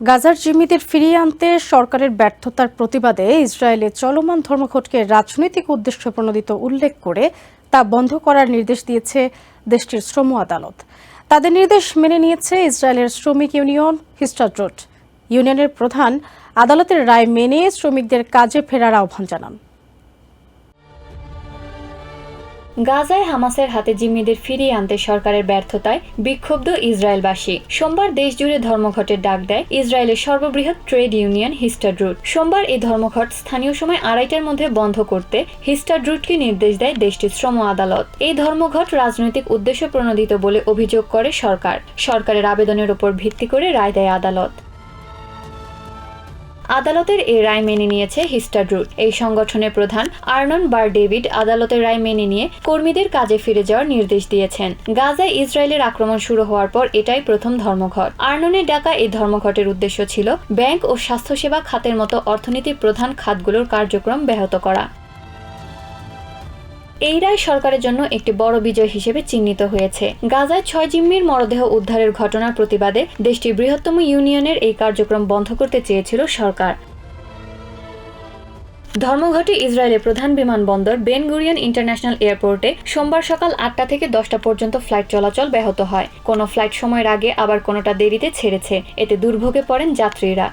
গাজার জিম্মিদের ফিরিয়ে আনতে সরকারের ব্যর্থতার প্রতিবাদে ইসরায়েলের চলমান ধর্মঘটকে রাজনৈতিক উদ্দেশ্য প্রণোদিত উল্লেখ করে তা বন্ধ করার নির্দেশ দিয়েছে দেশটির শ্রম আদালত। তাদের নির্দেশ মেনে নিয়েছে ইসরায়েলের শ্রমিক ইউনিয়ন হিস্টাড্রোট ইউনিয়নের প্রধান আদালতের রায় মেনে শ্রমিকদের কাজে ফেরার আহ্বান জানান। গাজায় হামাসের হাতে জিম্মিদের ফিরিয়ে আনতে সরকারের ব্যর্থতায় বিক্ষুব্ধ ইসরায়েলবাসী। সোমবার দেশজুড়ে ধর্মঘটের ডাক দেয় ইসরায়েলের সর্ববৃহৎ ট্রেড ইউনিয়ন হিস্টাড্রুট সোমবার এই ধর্মঘট স্থানীয় সময় আড়াইটার মধ্যে বন্ধ করতে হিস্টাড্রুটকে নির্দেশ দেয় দেশটির শ্রম আদালত। এই ধর্মঘট রাজনৈতিক উদ্দেশ্য প্রণোদিত বলে অভিযোগ করে সরকার। সরকারের আবেদনের উপর ভিত্তি করে রায় দেয় আদালত। আদালতের এই রায় মেনে নিয়েছে হিস্টাড্রুট এই সংগঠনের প্রধান আর্নন বার ডেভিড আদালতের রায় মেনে নিয়ে কর্মীদের কাজে ফিরে যাওয়ার নির্দেশ দিয়েছেন। গাজায় ইসরায়েলের আক্রমণ শুরু হওয়ার পর এটাই প্রথম ধর্মঘট। আর্ননের ডাকা এই ধর্মঘটের উদ্দেশ্য ছিল ব্যাংক ও স্বাস্থ্যসেবা খাতের মতো অর্থনীতির প্রধান খাতগুলোর কার্যক্রম ব্যাহত করা। এই রায় সরকারের জন্য একটি বড় বিজয় হিসেবে চিহ্নিত হয়েছে। গাজায় ছয় জিম্মির মরদেহ উদ্ধারের ঘটনার প্রতিবাদে দেশটির বৃহত্তম ইউনিয়নের এই কার্যক্রম বন্ধ করতে চেয়েছিল সরকার। ধর্মঘটে ইসরায়েলের প্রধান বিমানবন্দর বেন গুরিয়ান ইন্টারন্যাশনাল এয়ারপোর্টে সোমবার সকাল আটটা থেকে দশটা পর্যন্ত ফ্লাইট চলাচল ব্যাহত হয়। কোনো ফ্লাইট সময়ের আগে আবার কোনোটা দেরিতে ছেড়েছে। এতে দুর্ভোগে পড়েন যাত্রীরা।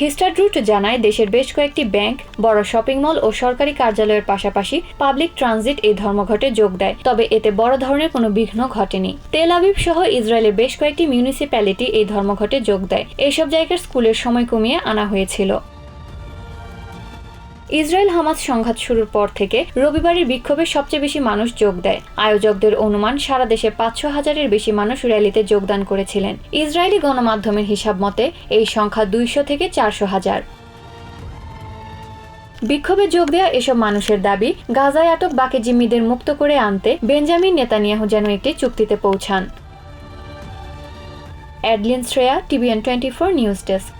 হিস্টারড্রুট জানায় দেশের বেশ কয়েকটি ব্যাংক, বড় শপিং মল ও সরকারি কার্যালয়ের পাশাপাশি পাবলিক ট্রানজিট এই ধর্মঘটে যোগ দেয়। তবে এতে বড় ধরনের কোনো বিঘ্ন ঘটেনি। তেল আবিব সহ ইসরায়েলের বেশ কয়েকটি মিউনিসিপ্যালিটি এই ধর্মঘটে যোগ দেয়। এইসব জায়গার স্কুলের সময় কমিয়ে আনা হয়েছিল। ইসরায়েল হামাস সংঘাত শুরুর পর থেকে রবিবারের বিক্ষোভে সবচেয়ে বেশি মানুষ যোগ দেয়। আয়োজকদের অনুমান, সারা দেশে পাঁচশো হাজারের বেশি মানুষ র্যালিতে যোগদান করেছিলেন। ইসরায়েলি গণমাধ্যমের হিসাব মতে, এই সংখ্যা দুইশো থেকে চারশো হাজার। বিক্ষোভে যোগ দেওয়া এসব মানুষের দাবি, গাজায় আটক বাকি জিম্মিদের মুক্ত করে আনতে বেঞ্জামিন নেতানিয়াহু যেন একটি চুক্তিতে পৌঁছান। Adeline Shreya, TVN twenty four news desk.